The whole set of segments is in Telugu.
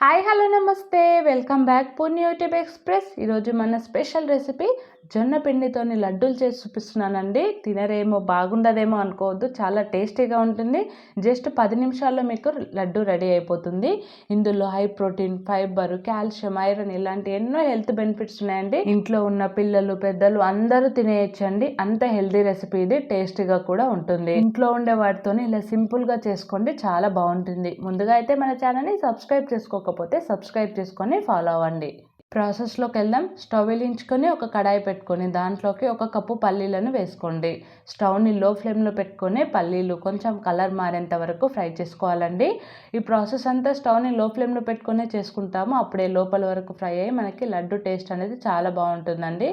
హాయ్ హలో నమస్తే. Welcome back Purni YouTube express. ఈరోజు మన స్పెషల్ రెసిపీ జొన్న పిండితోని లడ్డూలు చేసి చూపిస్తున్నానండి. తినరేమో బాగుండదేమో అనుకోవద్దు. చాలా టేస్టీగా ఉంటుంది. జస్ట్ పది నిమిషాల్లో మీకు లడ్డు రెడీ అయిపోతుంది. ఇందులో high protein fibre calcium iron ఇలాంటి ఎన్నో హెల్త్ బెనిఫిట్స్ ఉన్నాయండి. ఇంట్లో ఉన్న పిల్లలు పెద్దలు అందరూ తినేయచ్చండి. అంత హెల్తీ రెసిపీ ఇది. టేస్టీగా కూడా ఉంటుంది. ఇంట్లో ఉండే వాటితోని ఇలా సింపుల్గా చేసుకోండి. చాలా బాగుంటుంది. ముందుగా అయితే మన ఛానల్ని సబ్స్క్రైబ్ చేసుకో చేసుకోకపోతే సబ్స్క్రైబ్ చేసుకొని ఫాలో అవ్వండి. ప్రాసెస్లోకి వెళ్దాం. స్టవ్ వెలించుకొని ఒక కడాయి పెట్టుకొని దాంట్లోకి ఒక కప్పు పల్లీలను వేసుకోండి. స్టవ్ని లో ఫ్లేమ్లో పెట్టుకొని పల్లీలు కొంచెం కలర్ మారేంత వరకు ఫ్రై చేసుకోవాలండి. ఈ ప్రాసెస్ అంతా స్టవ్ని లో ఫ్లేమ్లో పెట్టుకునే చేసుకుంటాము. అప్పుడే లోపల వరకు ఫ్రై అయ్యి మనకి లడ్డు టేస్ట్ అనేది చాలా బాగుంటుందండి.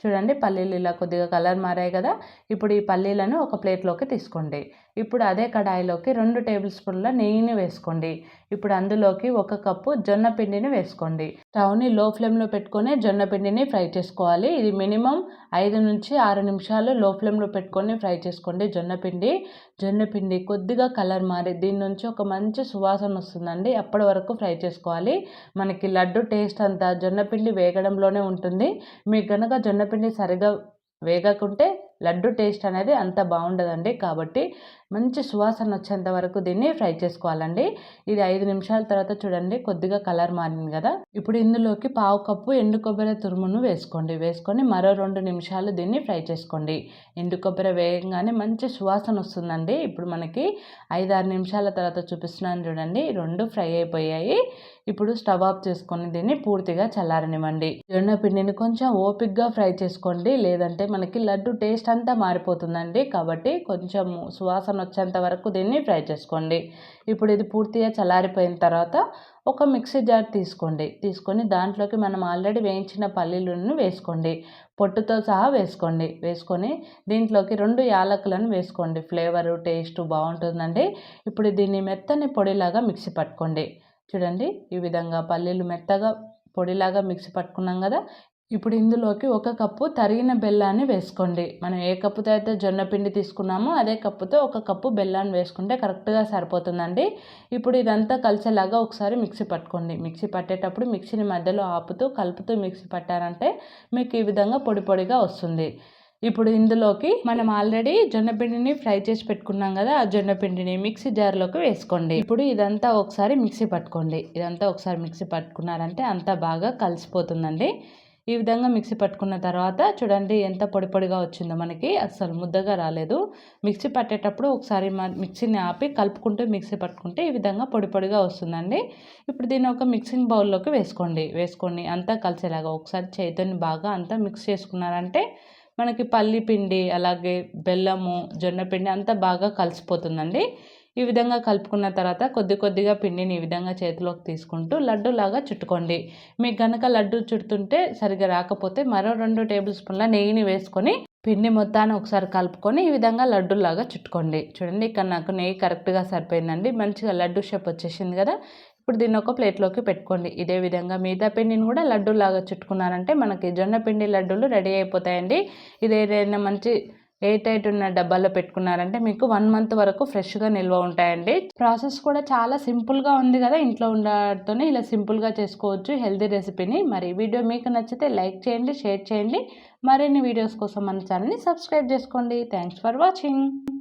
చూడండి పల్లీలు ఇలా కొద్దిగా కలర్ మారాయి కదా. ఇప్పుడు ఈ పల్లీలను ఒక ప్లేట్లోకి తీసుకోండి. ఇప్పుడు అదే కడాయిలోకి రెండు టేబుల్ స్పూన్ల నెయ్యిని వేసుకోండి. ఇప్పుడు అందులోకి ఒక కప్పు జొన్న పిండిని వేసుకోండి. స్టవ్ని లో ఫ్లేమ్లో పెట్టుకొని జొన్న పిండిని ఫ్రై చేసుకోవాలి. ఇది మినిమం ఐదు నుంచి ఆరు నిమిషాలు లో ఫ్లేమ్లో పెట్టుకొని ఫ్రై చేసుకోండి జొన్న పిండి. జొన్న పిండి కొద్దిగా కలర్ మారి దీని నుంచి ఒక మంచి సువాసన వస్తుందండి. అప్పటి వరకు ఫ్రై చేసుకోవాలి. మనకి లడ్డు టేస్ట్ అంతా జొన్నపిండి వేగడంలోనే ఉంటుంది. మీకు కనుక జొన్నపిండి సరిగా వేగకుంటే లడ్డు టేస్ట్ అనేది అంత బాగుండదండి. కాబట్టి మంచి సువాసన వచ్చేంత వరకు దీన్ని ఫ్రై చేసుకోవాలండి. ఇది ఐదు నిమిషాల తర్వాత చూడండి కొద్దిగా కలర్ మారింది కదా. ఇప్పుడు ఇందులోకి పావు కప్పు ఎండు కొబ్బరి తురుమును వేసుకోండి. వేసుకొని మరో రెండు నిమిషాలు దీన్ని ఫ్రై చేసుకోండి. ఎండు కొబ్బరి వేయంగానే మంచి సువాసన వస్తుందండి. ఇప్పుడు మనకి ఐదు ఆరు నిమిషాల తర్వాత చూపిస్తున్నాను చూడండి. రెండు ఫ్రై అయిపోయాయి. ఇప్పుడు స్టవ్ ఆఫ్ చేసుకొని దీన్ని పూర్తిగా చల్లారనివ్వండి. జొన్న పిండిని కొంచెం ఓపిక్గా ఫ్రై చేసుకోండి. లేదంటే మనకి లడ్డు టేస్ట్ అంతా మారిపోతుందండి. కాబట్టి కొంచెం సువాసన వచ్చేంత వరకు దీన్ని ఫ్రై చేసుకోండి. ఇప్పుడు ఇది పూర్తిగా చల్లారిపోయిన తర్వాత ఒక మిక్సీ జార్ తీసుకోండి. తీసుకొని దాంట్లోకి మనం ఆల్రెడీ వేయించిన పల్లీలను వేసుకోండి. పొట్టుతో సహా వేసుకోండి. వేసుకొని దీంట్లోకి రెండు యాలకులను వేసుకోండి. ఫ్లేవరు టేస్ట్ బాగుంటుందండి. ఇప్పుడు దీన్ని మెత్తని పొడిలాగా మిక్సీ పట్టుకోండి. చూడండి ఈ విధంగా పల్లీలు మెత్తగా పొడిలాగా మిక్సీ పట్టుకున్నాం కదా ఇప్పుడు ఇందులోకి ఒక కప్పు తరిగిన బెల్లాన్ని వేసుకోండి. మనం ఏ కప్పుతో అయితే జొన్న పిండి తీసుకున్నామో అదే కప్పుతో ఒక కప్పు బెల్లాన్ని వేసుకుంటే కరెక్ట్గా సరిపోతుందండి. ఇప్పుడు ఇదంతా కలిసేలాగా ఒకసారి మిక్సీ పట్టుకోండి. మిక్సీ పట్టేటప్పుడు మిక్సీని మధ్యలో ఆపుతూ కలుపుతూ మిక్సీ పట్టారంటే మీకు ఈ విధంగా పొడి పొడిగా వస్తుంది. ఇప్పుడు ఇందులోకి మనం ఆల్రెడీ జొన్నపిండిని ఫ్రై చేసి పెట్టుకున్నాం కదా ఆ జొన్నపిండిని మిక్సీ జార్లోకి వేసుకోండి. ఇప్పుడు ఇదంతా ఒకసారి మిక్సీ పట్టుకోండి. ఇదంతా ఒకసారి మిక్సీ పట్టుకున్నారంటే అంతా బాగా కలిసిపోతుందండి. ఈ విధంగా మిక్సీ పట్టుకున్న తర్వాత చూడండి ఎంత పొడి పొడిగా వచ్చిందో మనకి. అస్సలు ముద్దగా రాలేదు. మిక్సీ పట్టేటప్పుడు ఒకసారి మిక్సీని ఆపి కలుపుకుంటూ మిక్సీ పట్టుకుంటే ఈ విధంగా పొడి పొడిగా వస్తుందండి. ఇప్పుడు దీన్ని ఒక మిక్సింగ్ బౌల్లోకి వేసుకోండి. వేసుకొని అంతా కలిసేలాగా ఒకసారి చేతిని బాగా అంతా మిక్స్ చేసుకున్నారంటే మనకి పల్లి పిండి అలాగే బెల్లము జొన్న పిండి అంతా బాగా కలిసిపోతుందండి. ఈ విధంగా కలుపుకున్న తర్వాత కొద్ది కొద్దిగా పిండిని ఈ విధంగా చేతిలోకి తీసుకుంటూ లడ్డూలాగా చుట్టుకోండి. మీకు కనుక లడ్డు చుడుతుంటే సరిగా రాకపోతే మరో రెండు టేబుల్ స్పూన్ల నెయ్యిని వేసుకొని పిండి మొత్తాన్ని ఒకసారి కలుపుకొని ఈ విధంగా లడ్డూలాగా చుట్టుకోండి. చూడండి ఇక్కడ నాకు నెయ్యి కరెక్ట్గా సరిపోయిందండి. మంచిగా లడ్డు షేప్ వచ్చేసింది కదా. ఇప్పుడు దీన్ని ఒక ప్లేట్లోకి పెట్టుకోండి. ఇదే విధంగా మిగతా పిండిని కూడా లడ్డూలాగా చుట్టుకున్నారంటే మనకి జొన్న పిండి లడ్డూలు రెడీ అయిపోతాయండి. ఇది ఏదైనా మంచి ఎయిట్ ఎయిట్ ఉన్న డబ్బాలో పెట్టుకున్నారంటే మీకు వన్ మంత్ వరకు ఫ్రెష్గా నిల్వ ఉంటాయండి. ప్రాసెస్ కూడా చాలా సింపుల్గా ఉంది కదా ఇంట్లో ఉండటంతోనే ఇలా సింపుల్గా చేసుకోవచ్చు. హెల్తీ రెసిపీని మరి వీడియో మీకు నచ్చితే లైక్ చేయండి షేర్ చేయండి. మరిన్ని వీడియోస్ కోసం మన ఛానల్ని సబ్స్క్రైబ్ చేసుకోండి. Thanks for watching.